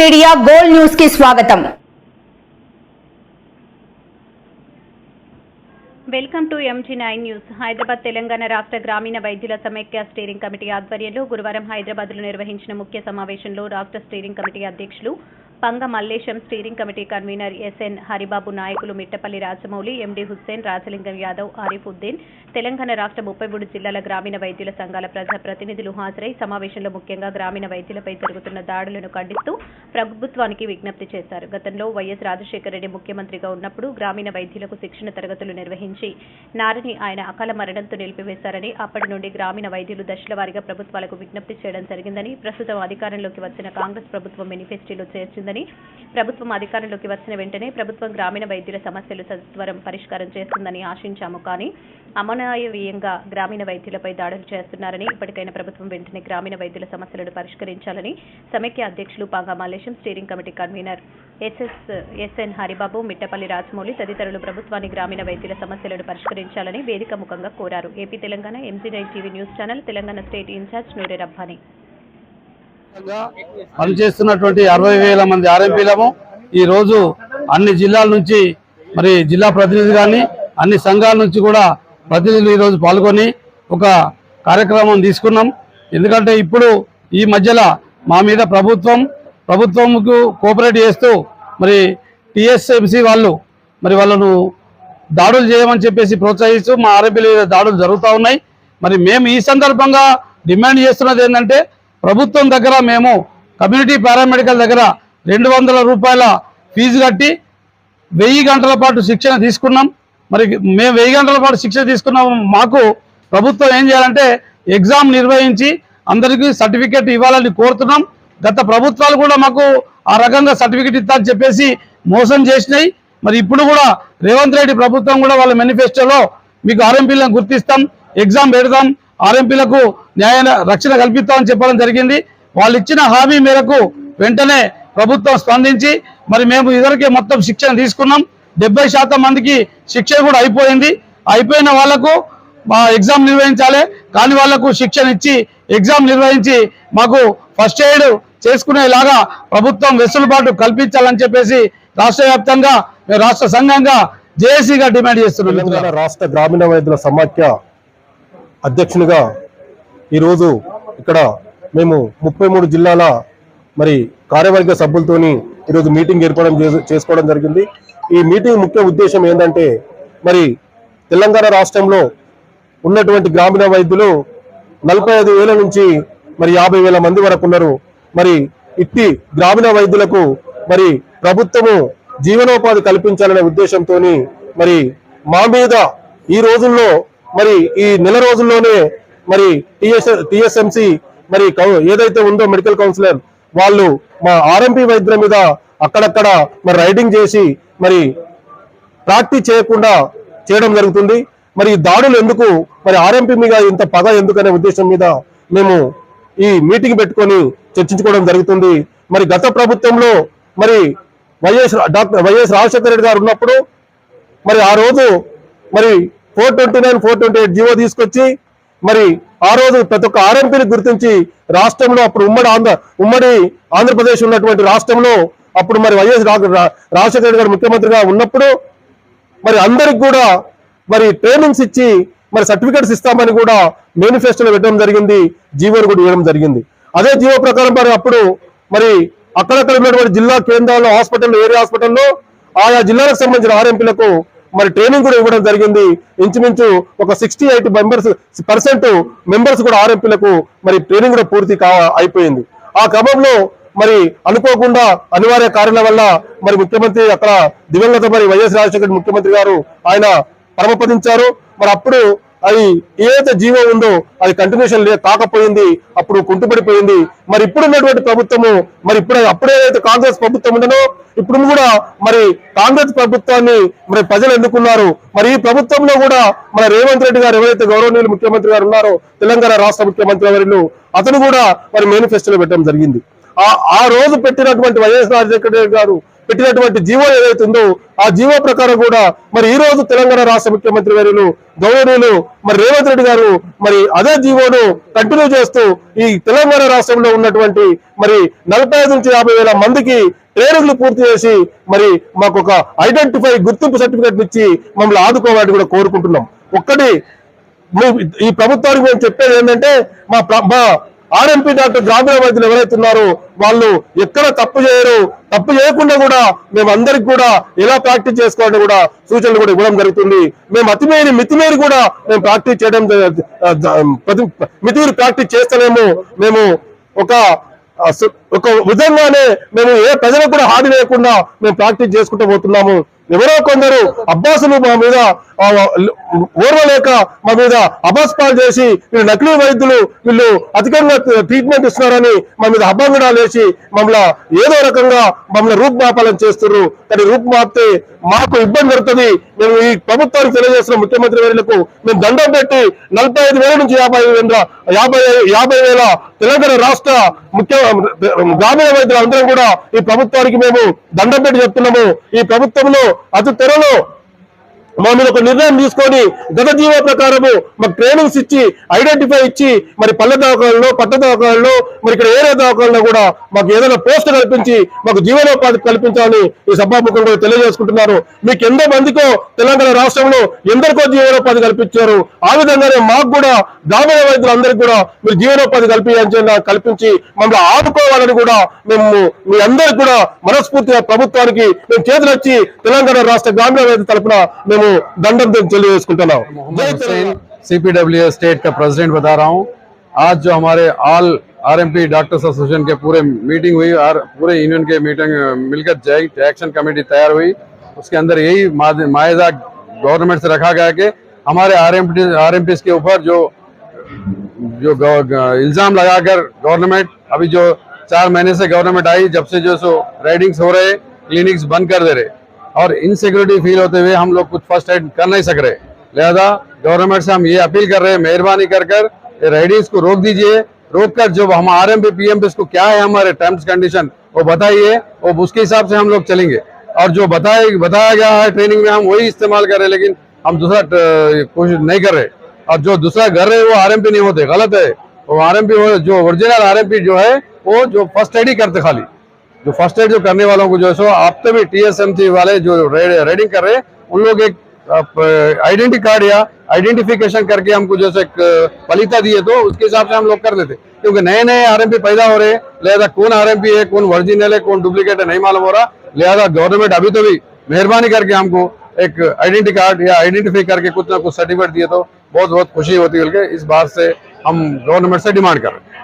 Media gold న్యూస్కి స్వాగతం. Welcome to MG nine news. Hyderabad Telangana రాష్ట్ర గ్రామీణ వైద్యుల సమైక్య స్టీరింగ్ కమిటీ ఆధ్వర్యంలో గురువారం హైదరాబాద్లో నిర్వహించిన ముఖ్య సమావేశంలో రాష్ట్ర స్టీరింగ్ కమిటీ అధ్యక్షులు Panga Mallesham steering committee convener SN Haribabu నాయకులు మిట్టపల్లి రాజమౌళి ఎండి హుస్సేన్ రాజలింగం యాదవ్ ఆరిఫుద్దీన్ తెలంగాణ రాష్ట్ర ముప్పై మూడు జిల్లాల గ్రామీణ వైద్యుల సంఘాల ప్రజా ప్రతినిధులు హాజరై సమావేశంలో ముఖ్యంగా గ్రామీణ వైద్యులపై జరుగుతున్న దాడులను ఖండిస్తూ ప్రభుత్వానికి విజ్ఞప్తి చేశారు. గతంలో వైఎస్ రాజశేఖర రెడ్డి ముఖ్యమంత్రిగా ఉన్నప్పుడు గ్రామీణ వైద్యులకు శిక్షణ తరగతులు నిర్వహించి నారిని ఆయన అకాల మరణంతో నిలిపివేశారని అప్పటి నుండి గ్రామీణ వైద్యులు దశల వారీగా ప్రభుత్వాలకు విజ్ఞప్తి చేయడం జరిగిందని ప్రస్తుతం అధికారంలోకి వచ్చిన కాంగ్రెస్ ప్రభుత్వం మేనిఫెస్టోలో చేర్చిందని ప్రభుత్వం అధికారంలోకి వచ్చిన వెంటనే ప్రభుత్వం గ్రామీణ వైద్యుల సమస్యలు సత్వరం పరిష్కారం చేస్తుందని ఆశించాము. కానీ అమనాయవీయంగా గ్రామీణ వైద్యులపై దాడులు చేస్తున్నారని ఇప్పటికైనా ప్రభుత్వం వెంటనే గ్రామీణ వైద్యుల సమస్యలను పరిష్కరించాలని సమైక్య అధ్యక్షులు Paga Mallesham steering committee convener SS SN Haribabu Mittapalli Rajamouli తదితరులు ప్రభుత్వాన్ని గ్రామీణ వైద్యుల సమస్యలను పరిష్కరించాలని వేదిక ముఖంగా కోరారు. AP Telangana MG nine TV news channel Telangana state incharge Noore Rabbani. పనిచేస్తున్నటువంటి అరవై వేల మంది ఆర్ఎంపీలము ఈరోజు అన్ని జిల్లాల నుంచి మరి జిల్లా ప్రతినిధి కానీ అన్ని సంఘాల నుంచి కూడా ప్రతినిధులు ఈరోజు పాల్గొని ఒక కార్యక్రమం తీసుకున్నాం. ఎందుకంటే ఇప్పుడు ఈ మధ్యలో మా మీద ప్రభుత్వం ప్రభుత్వంకు కోఆపరేట్ చేస్తూ మరి టీఎస్ఎంసీ వాళ్ళు మరి వాళ్ళను దాడులు చేయమని చెప్పేసి ప్రోత్సహిస్తూ మా ఆర్ఎంపీల మీద దాడులు జరుగుతూ ఉన్నాయి. మరి మేము ఈ సందర్భంగా డిమాండ్ చేస్తున్నది ఏంటంటే ప్రభుత్వం దగ్గర మేము కమ్యూనిటీ పారామెడికల్ దగ్గర రెండు వందల రూపాయల ఫీజు కట్టి వెయ్యి గంటల పాటు శిక్షణ తీసుకున్నాం. మరి మేము వెయ్యి గంటల పాటు శిక్షణ తీసుకున్నాం. మాకు ప్రభుత్వం ఏం చేయాలంటే ఎగ్జామ్ నిర్వహించి అందరికీ సర్టిఫికేట్ ఇవ్వాలని కోరుతున్నాం. గత ప్రభుత్వాలు కూడా మాకు ఆ రకంగా సర్టిఫికేట్ ఇస్తారని చెప్పేసి మోసం చేసినాయి. మరి ఇప్పుడు కూడా రేవంత్ రెడ్డి ప్రభుత్వం కూడా వాళ్ళ మేనిఫెస్టోలో మీకు ఆర్ఎంపీలను గుర్తిస్తాం. ఎగ్జామ్ పెడతాం ఆర్ఎంపీలకు న్యాయ రక్షణ కల్పిస్తామని చెప్పడం జరిగింది. వాళ్ళు ఇచ్చిన హామీ మేరకు వెంటనే ప్రభుత్వం స్పందించి మరి మేము ఇదివరకే మొత్తం శిక్షణ తీసుకున్నాం. డెబ్బై శాతం మందికి శిక్షణ కూడా అయిపోయింది. అయిపోయిన వాళ్ళకు మా ఎగ్జామ్ నిర్వహించాలి. కాని వాళ్ళకు శిక్షణ ఇచ్చి ఎగ్జామ్ నిర్వహించి మాకు ఫస్ట్ ఎయిడ్ చేసుకునేలాగా ప్రభుత్వం వెసులుబాటు కల్పించాలని చెప్పేసి రాష్ట్ర వ్యాప్తంగా మేము రాష్ట్ర సంఘంగా జేఏసీగా డిమాండ్ చేస్తున్నాం రాష్ట్ర గ్రామీణ వైద్యుల సమాఖ్య అధ్యక్షునిగా ఈరోజు ఇక్కడ మేము ముప్పై మూడు జిల్లాల మరి కార్యవర్గ సభ్యులతోని ఈరోజు మీటింగ్ ఏర్పడడం చేసుకోవడం జరిగింది. ఈ మీటింగ్ ముఖ్య ఉద్దేశం ఏంటంటే మరి తెలంగాణ రాష్ట్రంలో ఉన్నటువంటి గ్రామీణ వైద్యులు నలభై ఐదు వేల నుంచి మరి యాభై వేల మంది వరకు ఉన్నారు. మరి ఇట్టి గ్రామీణ వైద్యులకు మరి ప్రభుత్వము జీవనోపాధి కల్పించాలనే ఉద్దేశంతో మరి మా మీద ఈ రోజుల్లో మరి ఈ నెల రోజుల్లోనే మరి టిఎస్ టిఎస్ఎంసి మరి కౌ- ఏదైతే ఉందో మెడికల్ కౌన్సిలర్ వాళ్ళు మా ఆర్ఎంపీ వైద్యుల మీద అక్కడక్కడ మరి రైడింగ్ చేసి మరి ప్రాక్టీస్ చేయకుండా చేయడం జరుగుతుంది. మరి దాడులు ఎందుకు? మరి ఆర్ఎంపీ మీద ఇంత పగ ఎందుకనే ఉద్దేశం మీద మేము ఈ మీటింగ్ పెట్టుకొని చర్చించుకోవడం జరుగుతుంది. మరి గత ప్రభుత్వంలో మరి YS doctor YS Rajasekhara Reddy గారు ఉన్నప్పుడు మరి ఆ రోజు మరి four twenty nine four twenty eight GO తీసుకొచ్చి మరి ఆ రోజు ప్రతి ఒక్క ఆర్ఎంపీని గుర్తించి రాష్ట్రంలో అప్పుడు ఉమ్మడి ఆంధ్ర ఉమ్మడి ఆంధ్రప్రదేశ్ ఉన్నటువంటి రాష్ట్రంలో అప్పుడు మరి వైఎస్ రా- రాజశేఖర రెడ్డి గారు ముఖ్యమంత్రిగా ఉన్నప్పుడు మరి అందరికి కూడా మరి ట్రైనింగ్స్ ఇచ్చి మరి సర్టిఫికెట్స్ ఇస్తామని కూడా మేనిఫెస్టోలో పెట్టడం జరిగింది జీవోని కూడా ఇవ్వడం జరిగింది. అదే జీవో ప్రకారం మరి అప్పుడు మరి అక్కడక్కడ ఉన్నటువంటి జిల్లా కేంద్రాల్లో హాస్పిటల్ ఏరియా హాస్పిటల్లో ఆయా జిల్లాలకు సంబంధించిన ఆర్ఎంపీలకు మరి ట్రైనింగ్ కూడా ఇవ్వడం జరిగింది. ఇంచుమించు ఒక sixty eight members percent members కూడా ఆర్ఎంపీలకు మరి ట్రైనింగ్ కూడా పూర్తి కా అయిపోయింది. ఆ క్రమంలో మరి అనుకోకుండా అనివార్య కారణాల వల్ల మరి ముఖ్యమంత్రి అక్కడ దివంగత మరి వైఎస్ రాజశేఖర ముఖ్యమంత్రి గారు ఆయన పరమపదించారు. మరి అప్పుడు అది ఏదైతే జీవం ఉందో అది కంటిన్యూషన్ లే కాకపోయింది అప్పుడు కుంటుపడిపోయింది. మరి ఇప్పుడు ఉన్నటువంటి ప్రభుత్వము మరి ఇప్పుడు అప్పుడే ఏదైతే కాంగ్రెస్ ప్రభుత్వం ఉండనో ఇప్పుడు కూడా మరి కాంగ్రెస్ ప్రభుత్వాన్ని మరి ప్రజలు ఎన్నుకున్నారు. మరి ఈ ప్రభుత్వంలో కూడా మన రేవంత్ రెడ్డి గారు ఎవరైతే గౌరవనీయులు ముఖ్యమంత్రి గారు ఉన్నారో తెలంగాణ రాష్ట్ర ముఖ్యమంత్రి ఎవరిను అతను కూడా మరి మేనిఫెస్టోలో పెట్టడం జరిగింది. ఆ ఆ రోజు పెట్టినటువంటి వైఎస్ రాజశేఖర రెడ్డి గారు పెట్టినటువంటి జీవో ఏదైతే ఉందో ఆ జీవో ప్రకారం కూడా మరి ఈ రోజు తెలంగాణ రాష్ట్ర ముఖ్యమంత్రి వర్యులు గౌరవనీయులు మరి రేవంత్ రెడ్డి గారు మరి అదే జీవోను కంటిన్యూ చేస్తూ ఈ తెలంగాణ రాష్ట్రంలో ఉన్నటువంటి మరి నలభై నుంచి యాభై వేల మందికి ట్రైనింగ్లు పూర్తి చేసి మరి మాకు ఒక ఐడెంటిఫై గుర్తింపు సర్టిఫికేట్ ఇచ్చి మమ్మల్ని ఆదుకోవాలని కూడా కోరుకుంటున్నాం. ఒక్కటి ఈ ప్రభుత్వానికి మేము చెప్పేది ఏంటంటే మా ప్ర- మా ఆర్ఎంపీ డాక్టర్ గ్రామీణ వైద్యులు ఎవరైతే ఉన్నారో వాళ్ళు ఎక్కడ తప్పు చేయరు. తప్పు చేయకుండా కూడా మేము అందరికి కూడా ఎలా ప్రాక్టీస్ చేసుకోవాలని కూడా సూచనలు కూడా ఇవ్వడం జరుగుతుంది. మేము అతిమేరి మితిమేరి కూడా మేము ప్రాక్టీస్ చేయడం జ- మితిమీరి ప్రాక్టీస్ చేస్తలేము. మేము ఒక సు- ఒక విధంగానే మేము ఏ ప్రజలకు కూడా హాని లేకుండా మేము ప్రాక్టీస్ చేసుకుంటూ పోతున్నాము. ఎవరో కొందరు అబ్బాసులు మా మీద ఓర్వలేక మా మీద అబాస్పాలు చేసి వీళ్ళు నకిలీ వైద్యులు వీళ్ళు అధికంగా ట్రీట్మెంట్ ఇస్తున్నారని మా మీద అభంగడాలు వేసి మమ్మల్ని ఏదో రకంగా మమ్మల్ని రూపుమాపాలను చేస్తున్నారు. కానీ రూపుమాపితే మాకు ఇబ్బంది పడుతుంది. మేము ఈ ప్రభుత్వానికి తెలియజేసిన ముఖ్యమంత్రి వర్యులకు మేము దండం పెట్టి నలభై ఐదు వేల నుంచి యాభై వేల యాభై యాభై వేల తెలంగాణ రాష్ట్ర ముఖ్య గ్రామీణ వైద్యులు అందరం కూడా ఈ ప్రభుత్వానికి మేము దండం పెట్టి చెప్తున్నాము. ఈ ప్రభుత్వంలో ಅದು ತರಲು మా మీద ఒక నిర్ణయం తీసుకొని గత జీవో ప్రకారము మాకు ట్రైనింగ్స్ ఇచ్చి ఐడెంటిఫై ఇచ్చి మరి పల్లె దవాఖాలలో పట్ట దవాఖాలలో మరి ఇక్కడ ఏరియా దవాఖాలలో కూడా మాకు ఏదైనా పోస్ట్ కల్పించి మాకు జీవనోపాధి కల్పించాలని ఈ సభాముఖంగా తెలియజేసుకుంటున్నారు. మీకు ఎంతో మందికో తెలంగాణ రాష్ట్రంలో ఎందరికో జీవనోపాధి కల్పించారు. ఆ విధంగానే మాకు కూడా గ్రామీణ వైద్యులందరికీ కూడా మీరు జీవనోపాధి కల్పించాలని కల్పించి మమ్మల్ని ఆదుకోవాలని కూడా మేము మీ అందరికి కూడా మనస్ఫూర్తిగా ప్రభుత్వానికి మేము చేతులొచ్చి తెలంగాణ రాష్ట్ర గ్రామీణ వైద్య తరపున మేము దండం తెలియజేసుకుంటున్నాం జై मोहम्मद తెలంగాణ. हुसैन सीपीडब्ल्यू स्टेट का प्रेसिडेंट बता रहा हूँ आज जो हमारे ऑल आरएमपी डॉक्टर्स एसोसिएशन के पूरे मीटिंग हुई और पूरे यूनियन के मीटिंग मिलकर जॉइंट एक्शन कमेटी तैयार हुई उसके अंदर यही माद- मायदा गवर्नमेंट से रखा गया कि हमारे आरएमपी आरएमपी के ऊपर जो जो गव- ग- इल्जाम लगाकर गवर्नमेंट अभी जो चार महीने से गवर्नमेंट आई जब से जो सो राइडिंग्स हो रहे क्लिनिक्स बंद कर दे रहे और इनसिक्योरिटी फील होते हुए हम लोग कुछ फ़र्स्ट एड कर नहीं सक रहे। लिहाजा गवर्नमेंट से हम ये अपील कर रहे हैं, मेहरबानी कर कर राइडिंग्स को रोक दीजिए। रोक कर जो हम R M P P M को क्या है हमारे टर्म्स कंडीशन वो बताइए और उसके हिसाब से हम लोग चलेंगे। और जो बताए, बताया गया है ट्रेनिंग में हम वही इस्तेमाल कर रहे हैं, लेकिन हम दूसरा कोशिश नहीं कर रहे। और जो दूसरा रहे हैं, वो आरएमपी नहीं होते, गलत है। वो आरएमपी जो ओरिजिनल आरएमपी जो है, वो जो फ़र्स्ट एड ही करते खाली। जो फ़र्स्ट एड जो करने वालों को जो है सो, आप तो भी टीएसएमसी वाले जो रेडिंग कर रहे हैं, उन लोग एक आइडेंटिटी कार्ड या आइडेंटिफिकेशन करके हमको जैसे एक पलीता दिए तो उसके हिसाब से हम लोग कर लेते क्योंकि नए नए आरएमपी पैदा हो रहे हैं, लिहाजा कौन आरएमपी है, कौन ओरिजिनल है, कौन डुप्लीकेट है, नहीं मालूम हो रहा। लिहाजा गवर्नमेंट अभी तो भी मेहरबानी करके हमको एक आइडेंटिटी कार्ड या आइडेंटिफाई करके कुछ ना कुछ सर्टिफिकेट दिए तो बहुत बहुत खुशी होती है इस बात से हम गवर्नमेंट से डिमांड कर रहे हैं।